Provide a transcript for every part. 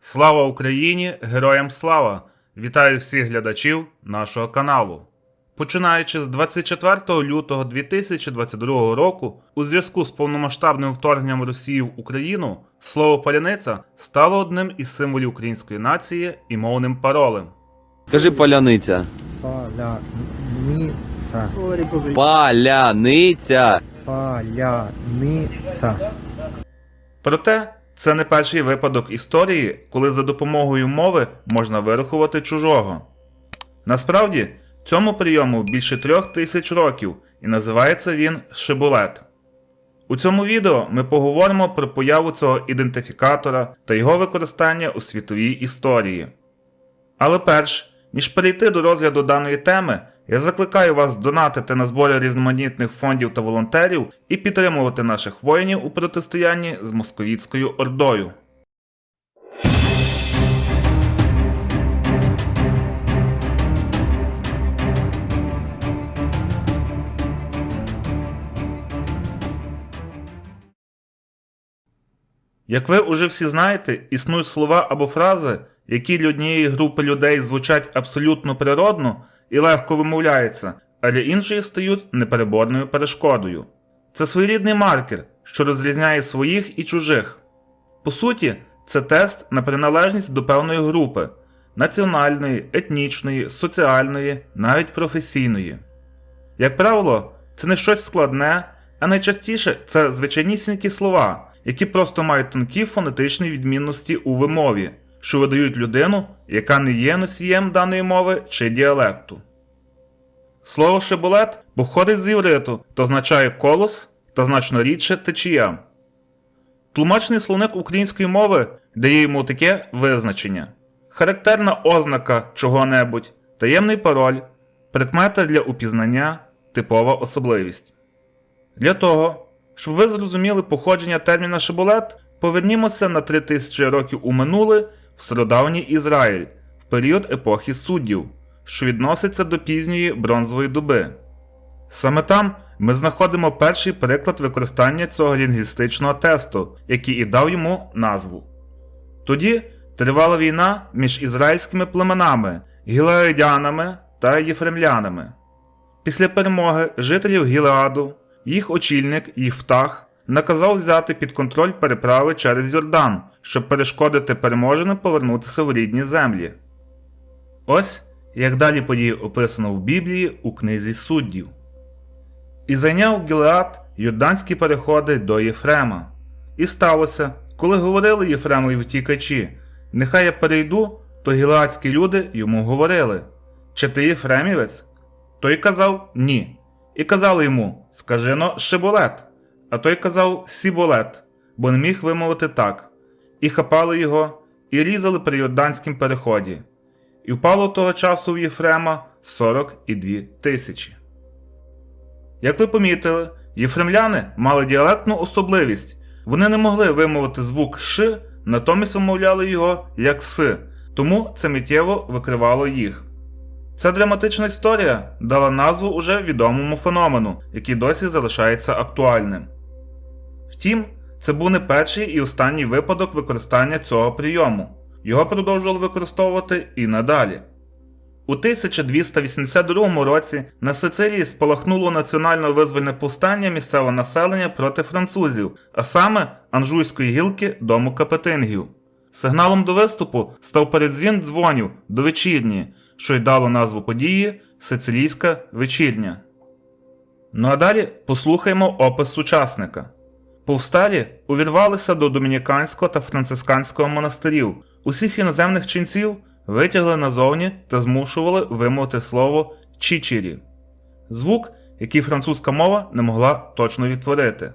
Слава Україні! Героям слава! Вітаю всіх глядачів нашого каналу. Починаючи з 24 лютого 2022 року, у зв'язку з повномасштабним вторгненням Росії в Україну, слово паляниця стало одним із символів української нації і мовним паролем. Скажи паляниця. Поляниця. Паляниця. Поляниця. Проте це не перший випадок історії, коли за допомогою мови можна вирахувати чужого. Насправді, цьому прийому більше трьох тисяч років, і називається він шибулет. У цьому відео ми поговоримо про появу цього ідентифікатора та його використання у світовій історії. Але перш ніж перейти до розгляду даної теми, я закликаю вас донатити на збори різноманітних фондів та волонтерів і підтримувати наших воїнів у протистоянні з московітською ордою. Як ви уже всі знаєте, існують слова або фрази, які для однієї групи людей звучать абсолютно природно і легко вимовляються, а для іншої стають непереборною перешкодою. Це своєрідний маркер, що розрізняє своїх і чужих. По суті, це тест на приналежність до певної групи національної, етнічної, соціальної, навіть професійної. Як правило, це не щось складне, а найчастіше це звичайнісінькі слова, які просто мають тонкі фонетичні відмінності у вимові, що видають людину, яка не є носієм даної мови чи діалекту. Слово шибулет походить з євриту та означає колос та значно рідше течія. Тлумачний словник української мови дає йому таке визначення: характерна ознака чого-небудь, таємний пароль, прикмета для упізнання, типова особливість. Для того, щоб ви зрозуміли походження терміна шибулет, повернімося на 3000 років у минуле в стародавній Ізраїль в період епохи суддів, що відноситься до пізньої бронзової доби. Саме там ми знаходимо перший приклад використання цього лінгвістичного тесту, який і дав йому назву. Тоді тривала війна між ізраїльськими племенами, гілеадянами та єфремлянами. Після перемоги жителів Гілеаду, їх очільник Їфтах наказав взяти під контроль переправи через Йордан, щоб перешкодити переможеним повернутися в рідні землі. Ось як далі події описано в Біблії у книзі суддів. І зайняв Гілеад Йорданські переходи до Єфрема. І сталося, коли говорили Єфремові втікачі, нехай я перейду, то гілеадські люди йому говорили: Чи ти Єфремівець? Той казав ні. І казали йому Скажи но шиболет. А той казав сіболет, бо не міг вимовити так. І хапали його, і різали при Йорданськім переході. І впало того часу в Єфрема 42 тисячі. Як ви помітили, єфремляни мали діалектну особливість. Вони не могли вимовити звук Ш, натомість вимовляли його як С, тому це миттєво викривало їх. Ця драматична історія дала назву уже відомому феномену, який досі залишається актуальним. Втім, це був не перший і останній випадок використання цього прийому. Його продовжували використовувати і надалі. У 1282 році на Сицилії спалахнуло національно визвольне повстання місцевого населення проти французів, а саме Анжуйської гілки дому Капетингів. Сигналом до виступу став передзвін дзвонів до вечірні, що й дало назву події Сицилійська вечірня. Ну а далі послухаймо опис сучасника. Повсталі увірвалися до домініканського та францисканського монастирів. Усіх іноземних ченців витягли назовні та змушували вимовити слово чічірі звук, який французька мова не могла точно відтворити.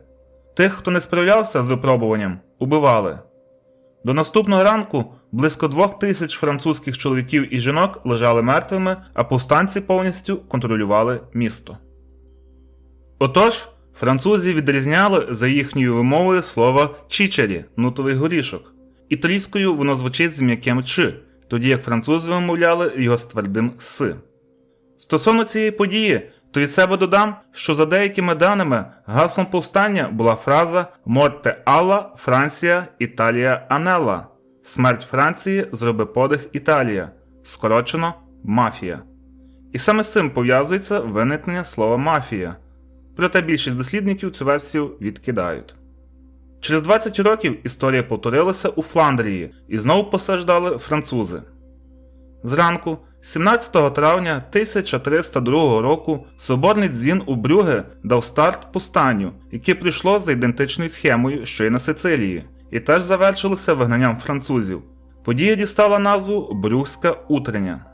Тих, хто не справлявся з випробуванням, убивали. До наступного ранку близько двох тисяч французьких чоловіків і жінок лежали мертвими, а повстанці повністю контролювали місто. Отож, французі відрізняли за їхньою вимовою слово чічері нутовий горішок. Італійською воно звучить з м'яким чи, тоді як французи вимовляли його з твердим с. Стосовно цієї події, то від себе додам, що за деякими даними гаслом повстання була фраза Морте Алла, Франція, Італія Анелла. Смерть Франції зроби подих Італія, скорочено мафія. І саме з цим пов'язується виникнення слова мафія. Проте більшість дослідників цю версію відкидають. Через 20 років історія повторилася у Фландрії і знову постраждали французи. Зранку, 17 травня 1302 року, соборний дзвін у Брюге дав старт повстанню, яке прийшло за ідентичною схемою, що й на Сицилії, і теж завершилося вигнанням французів. Подія дістала назву Брюгська утрення.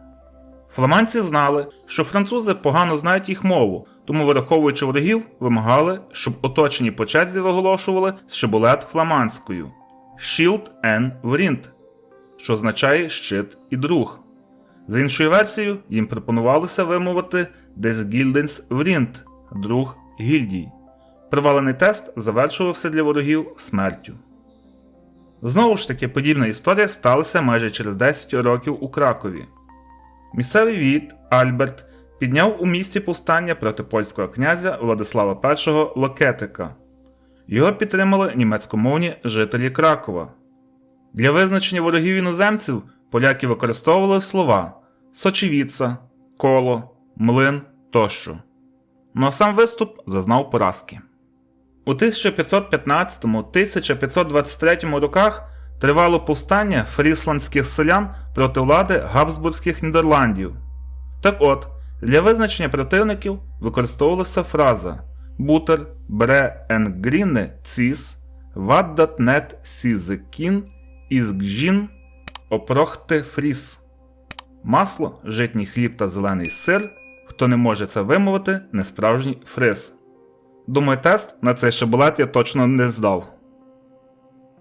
Фламандці знали, що французи погано знають їх мову, тому, вираховуючи ворогів, вимагали, щоб оточені по черзі виголошували шибулет фламандською Shield and Vrind, що означає щит і друг. За іншою версією, їм пропонувалося вимовити Des Gildens Vrind – друг гільдій. Провалений тест завершувався для ворогів смертю. Знову ж таки, подібна історія сталася майже через 10 років у Кракові. Місцевий війт Альберт підняв у місті повстання проти польського князя Владислава І Локетика. Його підтримали німецькомовні жителі Кракова. Для визначення ворогів іноземців поляки використовували слова сочевіца, коло, млин тощо. Ну а сам виступ зазнав поразки. У 1515-1523 роках тривало повстання фрісландських селян проти влади Габсбурзьких Нідерландів. Так от, для визначення противників використовувалася фраза Бутер бре ен гріне ціс, ваддат нет сізекін ізгжін опрохте фріс. Масло, житній хліб та зелений сир. Хто не може це вимовити, несправжній фриз. Думаю, тест на цей шабулет я точно не здав.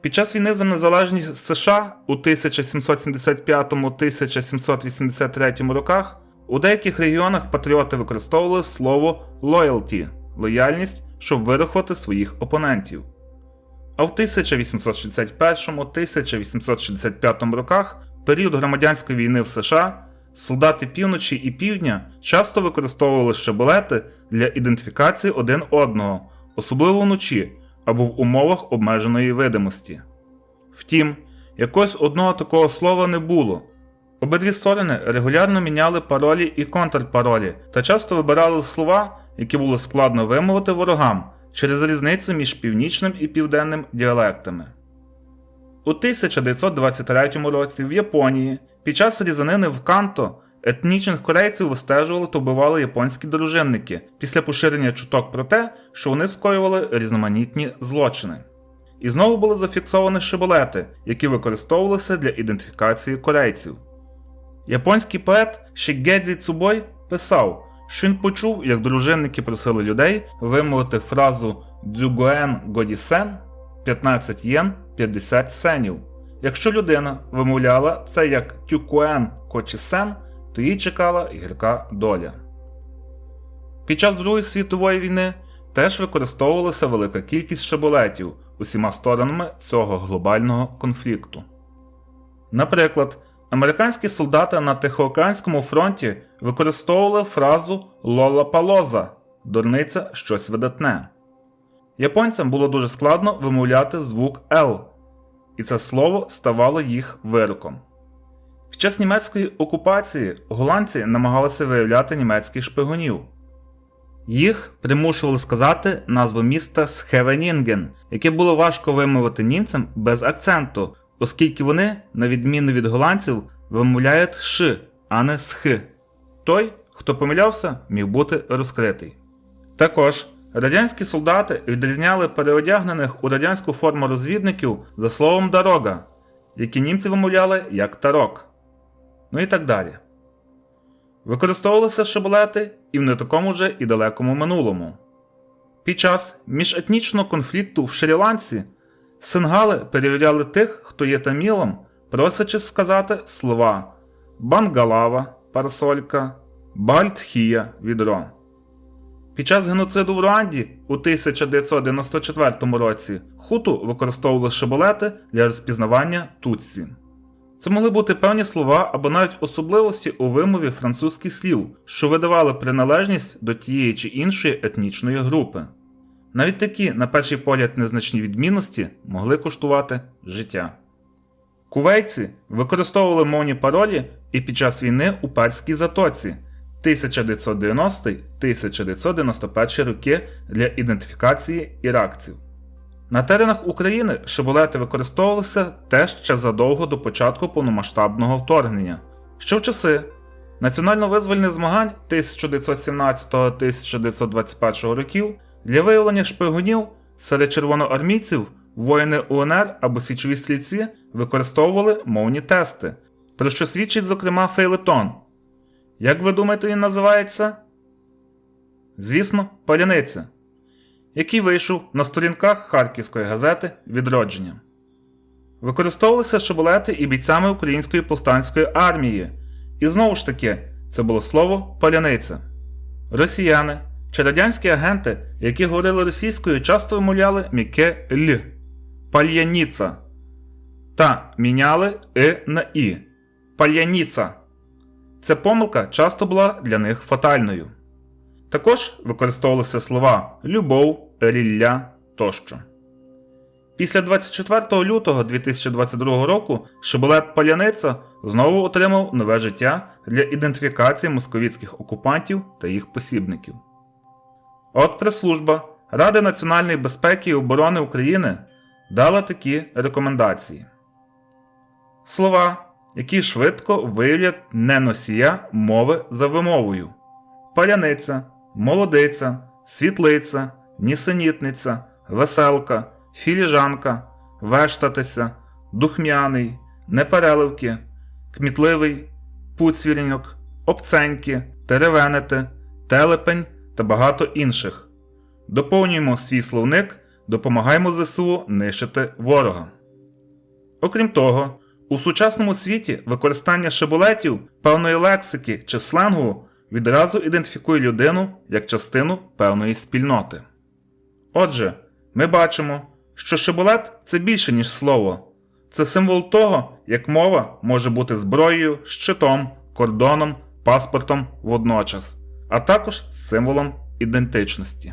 Під час війни за незалежність США у 1775-1783 роках у деяких регіонах патріоти використовували слово loyalty лояльність, щоб вирахувати своїх опонентів. А в 1861-1865 роках, період громадянської війни в США, солдати півночі і півдня часто використовували щебелети для ідентифікації один одного, особливо вночі або в умовах обмеженої видимості. Втім, якогось одного такого слова не було. Обидві сторони регулярно міняли паролі і контрпаролі та часто вибирали слова, які було складно вимовити ворогам через різницю між північним і південним діалектами. У 1923 році в Японії під час різанини в Канто етнічних корейців вистежували та вбивали японські дружинники після поширення чуток про те, що вони скоювали різноманітні злочини. І знову були зафіксовані шиболети, які використовувалися для ідентифікації корейців. Японський поет Шігедзі Цубой писав, що він почув, як дружинники просили людей вимовити фразу дзюгоен годісен 15 єн 50 сенів. Якщо людина вимовляла це як тюкуен кочісен, то їй чекала гірка доля. Під час Другої світової війни теж використовувалася велика кількість шабулетів усіма сторонами цього глобального конфлікту. Наприклад, американські солдати на Тихоокеанському фронті використовували фразу Лолапалоза дурниця щось видатне. Японцям було дуже складно вимовляти звук Л, і це слово ставало їх вироком. Під час німецької окупації голландці намагалися виявляти німецьких шпигунів. Їх примушували сказати назву міста Схевенінген, яке було важко вимовити німцям без акценту, оскільки вони, на відміну від голландців, вимовляють Ш, а не сх. Той, хто помилявся, міг бути розкритий. Також радянські солдати відрізняли переодягнених у радянську форму розвідників за словом дорога, які німці вимовляли як тарок. Ну і так далі. Використовувалися шабулети і в не такому вже і далекому минулому. Під час міжетнічного конфлікту в Шрі-Ланці сингали перевіряли тих, хто є тамілом, просячи сказати слова бангалава парасолька, бальтхія відро. Під час геноциду в Руанді у 1994 році хуту використовували шиболети для розпізнавання тутсі. Це могли бути певні слова або навіть особливості у вимові французьких слів, що видавали приналежність до тієї чи іншої етнічної групи. Навіть такі, на перший погляд, незначні відмінності могли коштувати життя. Кувейці використовували мовні паролі і під час війни у Перській затоці 1990-1991 роки для ідентифікації іракців. На теренах України шибулети використовувалися теж ще задовго до початку повномасштабного вторгнення. Ще в часи національно-визвольних змагань 1917-1921 років для виявлення шпигунів серед червоноармійців воїни УНР або січові стрільці використовували мовні тести, про що свідчить, зокрема, фейлетон. Як ви думаєте, він називається? Звісно, паляниця який вийшов на сторінках Харківської газети Відродження. Використовувалися шибулети і бійцями Української повстанської армії. І знову ж таки, це було слово паляниця. Росіяни чи радянські агенти, які говорили російською, часто вимовляли м'яке Л пальяніца та міняли И на І пальяніца. Ця помилка часто була для них фатальною. Також використовувалися слова любов, рілля тощо. Після 24 лютого 2022 року шибулет Паляниця знову отримав нове життя для ідентифікації московіцьких окупантів та їх посібників. От прес-служба Ради національної безпеки і оборони України дала такі рекомендації: слова, які швидко виявлять неносія мови за вимовою: паляниця, молодиця, світлиця, нісенітниця, веселка, філіжанка, вештатися, духмяний, непереливки, кмітливий, пуцвіріньок, обценьки, теревенити, телепень та багато інших. Доповнюємо свій словник, допомагаємо ЗСУ нищити ворога. Окрім того, у сучасному світі використання шибулетів, певної лексики чи сленгу відразу ідентифікує людину як частину певної спільноти. Отже, ми бачимо, що шибулет це більше, ніж слово, це символ того, як мова може бути зброєю, щитом, кордоном, паспортом водночас, а також символом ідентичності.